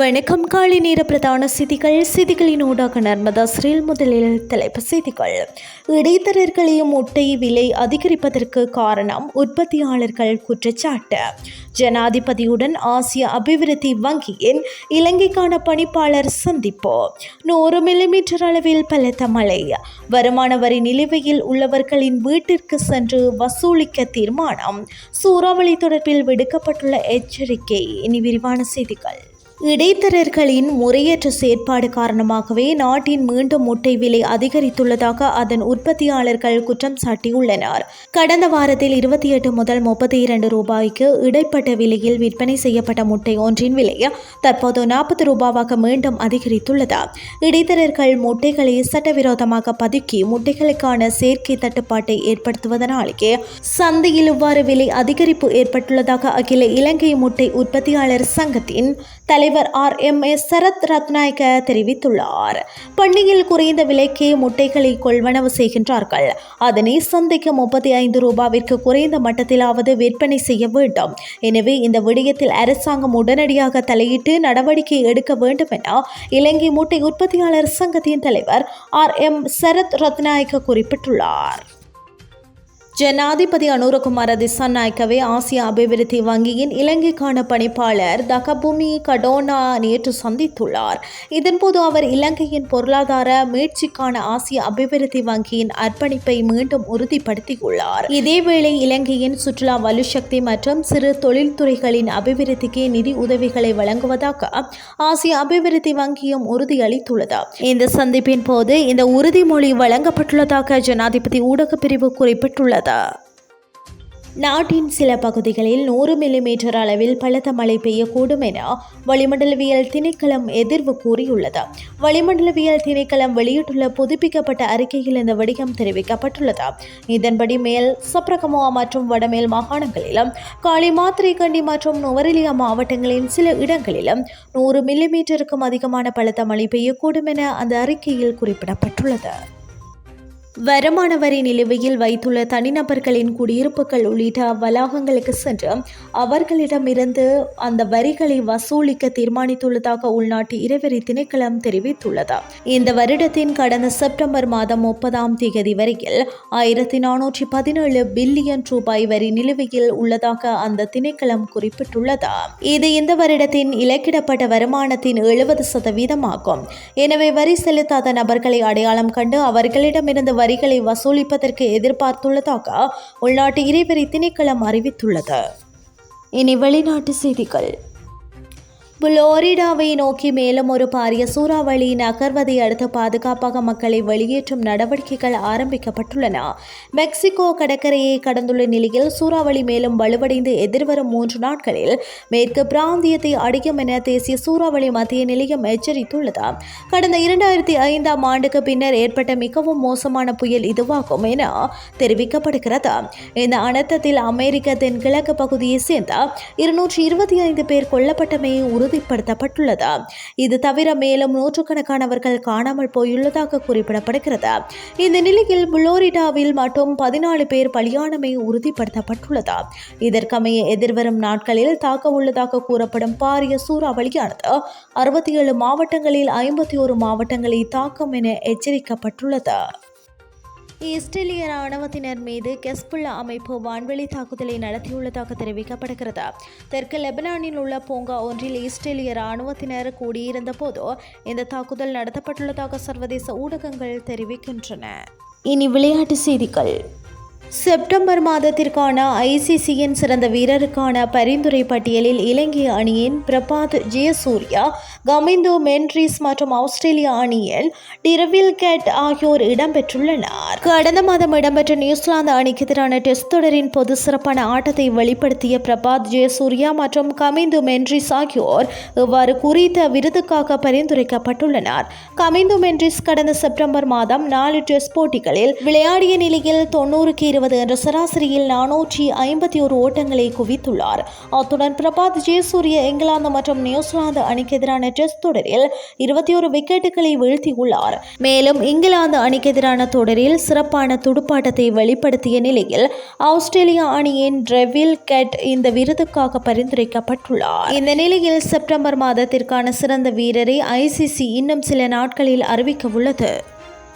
வணக்கம் காலை நேர பிரதான செய்திகள். செய்திகளின் ஊடாக நர்மதா ஸ்ரீல் முதலில் தலைப்பு செய்திகள். இடைத்தரர்களையும் முட்டை விலை அதிகரிப்பதற்கு காரணம் உற்பத்தியாளர்கள் குற்றச்சாட்டு. ஜனாதிபதியுடன் ஆசிய அபிவிருத்தி வங்கியின் இலங்கைக்கான பணிப்பாளர் சந்திப்பு. நூறு மில்லிமீட்டர் அளவில் பலத்த மழை. வருமான வரி நிலுவையில் உள்ளவர்களின் வீட்டிற்கு சென்று வசூலிக்க தீர்மானம். சூறாவளி தொடர்பில் விடுக்கப்பட்டுள்ள எச்சரிக்கை. இனி விரிவான செய்திகள். இடைத்தரர்களின் முறையற்ற செயற்பாடு காரணமாகவே நாட்டின் மீண்டும் முட்டை விலை அதிகரித்துள்ளதாக அதன் உற்பத்தியாளர்கள் குற்றம் சாட்டியுள்ளனர். கடந்த வாரத்தில் இருபத்தி எட்டு முதல் முப்பத்தி இரண்டு ரூபாய்க்கு இடைப்பட்ட விலையில் விற்பனை செய்யப்பட்ட முட்டை ஒன்றின் விலை தற்போது நாற்பது ரூபாவாக மீண்டும் அதிகரித்துள்ளது. இடைத்தரர்கள் முட்டைகளை சட்டவிரோதமாக பதுக்கி முட்டைகளுக்கான செயற்கை தட்டுப்பாட்டை ஏற்படுத்துவதனாலேயே சந்தையில் இவ்வாறு விலை அதிகரிப்பு ஏற்பட்டுள்ளதாக அகில இலங்கை முட்டை உற்பத்தியாளர் சங்கத்தின் தலைவர் R M S Sarath Ratnayake தெரிவித்துள்ளார். பண்ணையில் குறைந்த விலைக்கு முட்டைகளை கொள்வனவு செய்கின்றார்கள். அதனை சந்தைக்கு முப்பத்தி ஐந்து ரூபாவிற்கு குறைந்த மட்டத்திலாவது விற்பனை செய்ய வேண்டும். எனவே இந்த விடயத்தில் அரசாங்கம் உடனடியாக தலையிட்டு நடவடிக்கை எடுக்க வேண்டும் என இலங்கை முட்டை உற்பத்தியாளர் சங்கத்தின் தலைவர் ஆர் எம் சரத் ரத்நாயக்க குறிப்பிட்டுள்ளார். ஜனாதிபதி அனுரகுமார திசாநாயக்கவை ஆசிய அபிவிருத்தி வங்கியின் இலங்கைக்கான பணிப்பாளர் தகபூமி கடோனா நேற்று சந்தித்துள்ளார். இதன்போது அவர் இலங்கையின் பொருளாதார மீட்சிக்கான ஆசிய அபிவிருத்தி வங்கியின் அர்ப்பணிப்பை மீண்டும் உறுதிப்படுத்தியுள்ளார். இதேவேளை இலங்கையின் சுற்றுலா வலுசக்தி மற்றும் சிறு தொழில்துறைகளின் அபிவிருத்திக்கு நிதி உதவிகளை வழங்குவதாக ஆசிய அபிவிருத்தி வங்கியும் உறுதியளித்துள்ளது. இந்த சந்திப்பின் போது இந்த உறுதிமொழி வழங்கப்பட்டுள்ளதாக ஜனாதிபதி ஊடகப்பிரிவு குறிப்பிட்டுள்ளது. உள்ளது நாட்டின் சில பகுதிகளில் நூறு மில்லிமீட்டர் அளவில் பலத்த மழை பெய்யக்கூடும் என வளிமண்டலவியல் திணைக்களம் எதிர்வு கூறியுள்ளது. வளிமண்டலவியல் திணைக்களம் வெளியிட்டுள்ள புதுப்பிக்கப்பட்ட அறிக்கையில் இந்த விடயம் தெரிவிக்கப்பட்டுள்ளது. இதன்படி மேல் சப்ரகமோ மற்றும் வடமேல் மாகாணங்களிலும் காளி மாத்திரை கண்டி மற்றும் நுவரெலியா மாவட்டங்களின் சில இடங்களிலும் நூறு மில்லிமீட்டருக்கும் அதிகமான பலத்த மழை பெய்யக்கூடும் என அந்த அறிக்கையில் குறிப்பிடப்பட்டுள்ளது. வருமான வரி நிலுவையில் வைத்துள்ள தனிநபர்களின் குடியிருப்புகள் உள்ளிட்ட வளாகங்களுக்கு சென்று அவர்களிடமிருந்து அந்த வரிகளை வசூலிக்க தீர்மானித்துள்ளதாக உள்நாட்டு இறைவரி திணைக்களம் தெரிவித்துள்ளது. இந்த வருடத்தின் கடந்த செப்டம்பர் மாதம் முப்பதாம் தேதி வரையில் ஆயிரத்தி நானூற்றி பதினேழு பில்லியன் ரூபாய் வரி நிலுவையில் உள்ளதாக அந்த திணைக்களம் குறிப்பிட்டுள்ளது. இது இந்த வருடத்தின் இலக்கிடப்பட்ட வருமானத்தின் எழுபது சதவீதமாகும். எனவே வரி செலுத்தாத நபர்களை அடையாளம் கண்டு அவர்களிடமிருந்து வரிகளை வசூலிப்பதற்கு எதிர்பார்த்துள்ளதாக உள்நாட்டு இறைவரி திணைக்களம் அறிவித்துள்ளது. இனி வெளிநாட்டு செய்திகள். புளோரிடாவை நோக்கி மேலும் ஒரு பாரிய சூறாவளி நகர்வதை அடுத்து பாதுகாப்பாக மக்களை வெளியேற்றும் நடவடிக்கைகள் ஆரம்பிக்கப்பட்டுள்ளன. மெக்சிகோ கடற்கரையை கடந்துள்ள நிலையில் சூறாவளி மேலும் வலுவடைந்து எதிர்வரும் மூன்று நாட்களில் மேற்கு பிராந்தியத்தை அடையும் என தேசிய சூறாவளி மத்திய நிலையம் எச்சரித்துள்ளது. கடந்த இரண்டாயிரத்தி ஐந்தாம் ஆண்டுக்கு பின்னர் ஏற்பட்ட மிகவும் மோசமான புயல் இதுவாகும் என தெரிவிக்கப்படுகிறது. இந்த அனர்த்தத்தில் அமெரிக்க தென்கிழக்கு பகுதியை சேர்ந்த இருநூற்றி இருபத்தி ஐந்து பேர் கொல்லப்பட்டமை உறுதிப்படுத்தப்பட்டுள்ளது. இது தவிர மேலும் நூற்றுக்கணக்கானவர்கள் காணாமல் போயுள்ளதாக குறிப்பிடப்படுகிறது. இந்த நிலையில் புளோரிடாவில் மட்டும் பதினாலு பேர் பலியானமை உறுதிப்படுத்தப்பட்டுள்ளது. இதற்கமைய எதிர்வரும் நாட்களில் தாக்க உள்ளதாக கூறப்படும் பாரிய சூறாவளியானது அறுபத்தி ஏழு மாவட்டங்களில் ஐம்பத்தி ஒரு மாவட்டங்களை தாக்கும் என எச்சரிக்கப்பட்டுள்ளது. இஸ்ரேலிய ராணுவத்தினர் மீது கெஸ்புல்லா அமைப்பு வான்வெளி தாக்குதலை நடத்தியுள்ளதாக தெரிவிக்கப்படுகிறது. தெற்கு லெபனானில் உள்ள பூங்கா ஒன்றில் இஸ்ரேலிய ராணுவத்தினர் கூடியிருந்த போது இந்த தாக்குதல் நடத்தப்பட்டுள்ளதாக சர்வதேச ஊடகங்கள் தெரிவிக்கின்றன. இனி விளையாட்டு செய்திகள். செப்டம்பர் மாதத்திற்கான ஐசிசியின் சிறந்த வீரருக்கான பரிந்துரை பட்டியலில் இலங்கை அணியின் பிரபாத் ஜெயசூர்யா கமிந்து மென்ட்ரிஸ் மற்றும் ஆஸ்திரேலிய அணியில் டிரவில் கேட் ஆகியோர் இடம்பெற்றுள்ளனர். கடந்த மாதம் இடம்பெற்ற நியூசிலாந்து அணிக்கு எதிரான டெஸ்ட் தொடரின் பொது சிறப்பான ஆட்டத்தை வெளிப்படுத்திய பிரபாத் ஜெயசூர்யா மற்றும் கமிந்து மென்ட்ரிஸ் ஆகியோர் இவ்வாறு குறித்த விருதுக்காக பரிந்துரைக்கப்பட்டுள்ளனர். கமிந்து மென்ட்ரிஸ் கடந்த செப்டம்பர் மாதம் நாலு டெஸ்ட் போட்டிகளில் விளையாடிய நிலையில் தொண்ணூறுக்கு இருபது என்ற சராசரியில் நானூற்றி ஐம்பத்தி ஒரு ஓட்டங்களை குவித்துள்ளார். அத்துடன் பிரபாத் ஜெயசூரிய இங்கிலாந்து மற்றும் நியூசிலாந்து அணிக்கு எதிரான டெஸ்ட் தொடரில் இருபத்தி ஒரு விக்கெட்டுகளை வீழ்த்தியுள்ளார். மேலும் இங்கிலாந்து அணிக்கு எதிரான தொடரில் சிறப்பான துடுப்பாட்டத்தை வெளிப்படுத்திய நிலையில் ஆஸ்திரேலியா அணியின் ட்ரெவில் கெட் இந்த விருதுக்காக பரிந்துரைக்கப்பட்டுள்ளார். இந்த நிலையில் செப்டம்பர் மாதத்திற்கான சிறந்த வீரரை ஐசிசி இன்னும் சில நாட்களில் அறிவிக்க உள்ளது